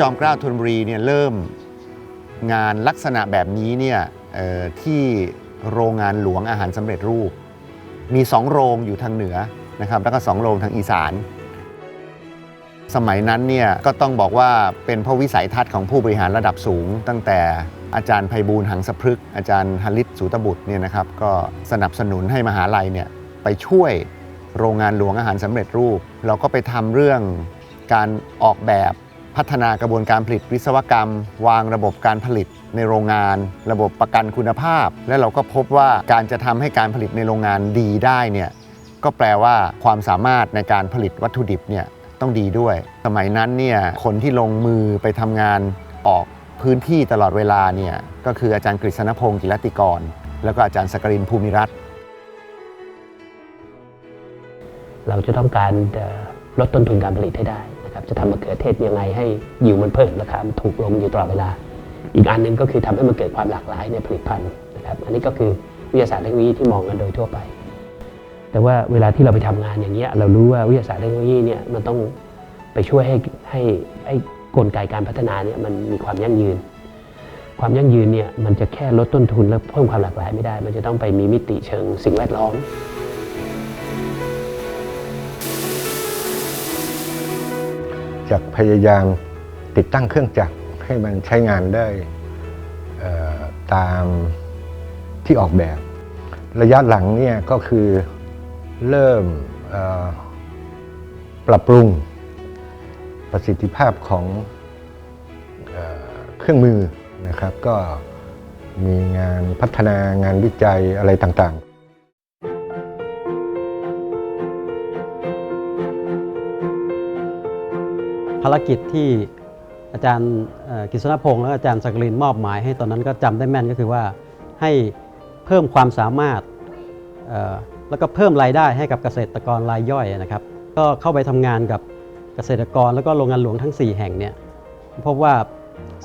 จอมเกล้าธนบุรีเนี่ยเริ่มงานลักษณะแบบนี้เนี่ยที่โรงงานหลวงอาหารสำเร็จรูป มีสองโรงอยู่ทางเหนือนะครับแล้วก็สองโรงทางอีสาน สมัยนั้นเนี่ยก็ต้องบอกว่าเป็นพระวิสัยทัศน์ของผู้บริหารระดับสูง ตั้งแต่อาจารย์ไพบูลหังสพฤกอาจารย์ฮลิตสูตบุตรเนี่ยนะครับก็สนับสนุนให้มหาลัยเนี่ยไปช่วยโรงงานหลวงอาหารสำเร็จรูป เราก็ไปทำเรื่องการออกแบบ พัฒนากระบวนการผลิตวิศวกรรม วางระบบการผลิตในโรงงาน ระบบประกันคุณภาพ และเราก็พบว่าการจะทำให้การผลิตในโรงงานดีได้เนี่ยก็แปลว่าความสามารถในการผลิตวัตถุดิบเนี่ยต้องดีด้วย สมัยนั้นเนี่ยคนที่ลงมือไปทำงานออกพื้นที่ตลอดเวลาเนี่ยก็คืออาจารย์กฤษณพงศ์กิรติกร แล้วก็อาจารย์สกรินภูมิรัตน์เราจะต้องการลดต้นทุนการผลิตให้ได้ นะครับจะทำมะเขือเทศยังไงให้ยิวมันเพิ่มราคามันถูกลงอยู่ตลอดเวลา อีกอันหนึ่งก็คือทำให้มันเกิดความหลากหลายในผลิตภัณฑ์นะครับอันนี้ก็คือวิทยาศาสตร์เทคโนโลยีที่มองกันโดยทั่วไป แต่ว่าเวลาที่เราไปทำงานอย่างเงี้ยเรารู้ว่าวิทยาศาสตร์เทคโนโลยีเนี่ยมันต้องไปช่วยให้ให้ไอ้กลไกการพัฒนาเนี่ยมันมีความยั่งยืน ความยั่งยืนเนี่ยมันจะแค่ลดต้นทุนและเพิ่มความหลากหลายไม่ได้ มันจะต้องไปมีมิติเชิงสิ่งแวดล้อม จากพยายามติดตั้งเครื่องจักรให้มันใช้งานได้ตามที่ออกแบบ ระยะหลังเนี่ยก็คือเริ่มปรับปรุงประสิทธิภาพของเอเครื่องมือนะครับ ก็มีงานพัฒนางานวิจัยอะไรต่างๆารกิจที่อาจารย์กฤษณพงศ์และอาจารย์สักรินมอบหมายให้ตอนนั้นก็จำได้แม่นก็คือว่าให้เพิ่มความสามารถแล้วก็เพิ่มรายได้ให้กับเกษตรกรรายย่อยนะครับ ก็เข้าไปทำงานกับเกษตรกรแล้วก็โรงงานหลวงทั้ง 4 แห่งเนี่ยพบว่า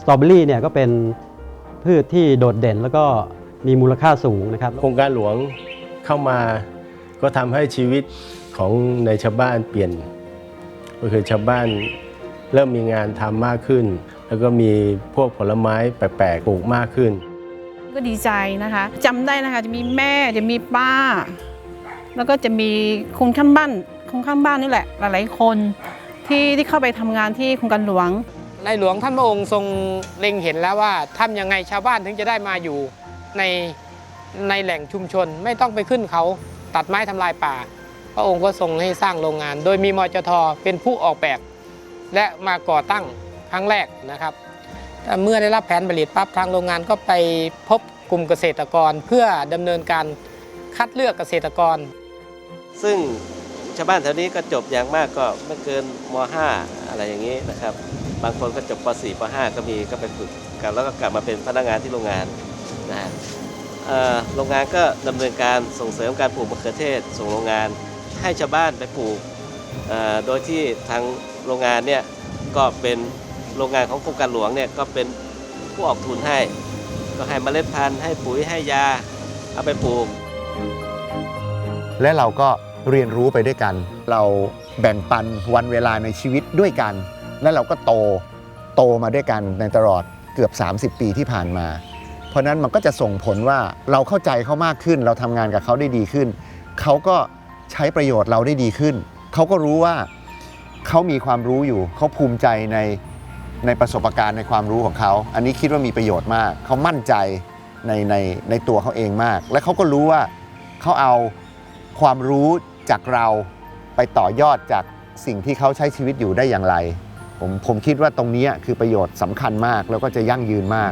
สตรอเบอรี่เนี่ยก็เป็นพืชที่โดดเด่นแล้วก็มีมูลค่าสูงนะครับ โครงการหลวงเข้ามาก็ทำให้ชีวิตของในชาวบ้านเปลี่ยน ก็คือชาวบ้าน เริ่มมีงานทำมากขึ้น แล้วก็มีพวกผลไม้แปลกๆปลูกมากขึ้น ก็ดีใจนะคะจำได้นะคะจะมีแม่จะมีป้า แล้วก็จะมีคนข้างบ้านคนข้างบ้านนี่แหละ หลายๆคนที่ที่เข้าไปทำงานที่โครงการหลวง ในหลวงท่านพระองค์ทรงเล็งเห็นแล้วว่าทำยังไงชาวบ้านถึงจะได้มาอยู่ในในแหล่งชุมชนไม่ต้องไปขึ้นเขาตัดไม้ทำลายป่า พระองค์ก็ทรงให้สร้างโรงงาน โดยมีมจทเป็นผู้ออกแบบ และมาก่อตั้งครั้งแรกนะครับเมื่อได้รับแผนผลิตปั๊บทางโรงงานก็ไปพบกลุ่มเกษตรกรเพื่อดำเนินการคัดเลือกเกษตรกร ซึ่งชาวบ้านแถวนี้ก็จบอย่างมากก็ไม่เกินม .5 อะไรอย่างนี้นะครับ บางคนก็จบป .4 ป .5 ก็มีก็ไปฝึกกันแล้วก็กลับมาเป็นพนักงานที่โรงงานนะฮะโรงงานก็ดำเนินการส่งเสริมการปลูกมะเขือเทศ ส่งโรงงานให้ชาวบ้านไปปลูกโดยที่ทาง โรงงานเนี่ยก็เป็นโรงงานของโครงการหลวงเนี่ยก็เป็นผู้ออกทุนให้ ก็ให้เมล็ดพันธุ์ให้ปุ๋ยให้ยาเอาไปปลูก และเราก็เรียนรู้ไปด้วยกัน เราแบ่งปันวันเวลาในชีวิตด้วยกัน และเราก็โตโตมาด้วยกันในตลอดเกือบ 30 ปีที่ผ่านมา เพราะฉะนั้นมันก็จะส่งผลว่าเราเข้าใจเขามากขึ้น เราทำงานกับเขาได้ดีขึ้น เขาก็ใช้ประโยชน์เราได้ดีขึ้น เขาก็รู้ว่า เขามีความรู้อยู่เขาภูมิใจในในประสบการณ์ในความรู้ของเขา อันนี้คิดว่ามีประโยชน์มาก เขามั่นใจในในในตัวเขาเองมาก และเขาก็รู้ว่าเขาเอาความรู้จากเราไปต่อยอดจากสิ่งที่เขาใช้ชีวิตอยู่ได้อย่างไร ผมผมคิดว่าตรงนี้คือประโยชน์สำคัญมากแล้วก็จะยั่งยืนมาก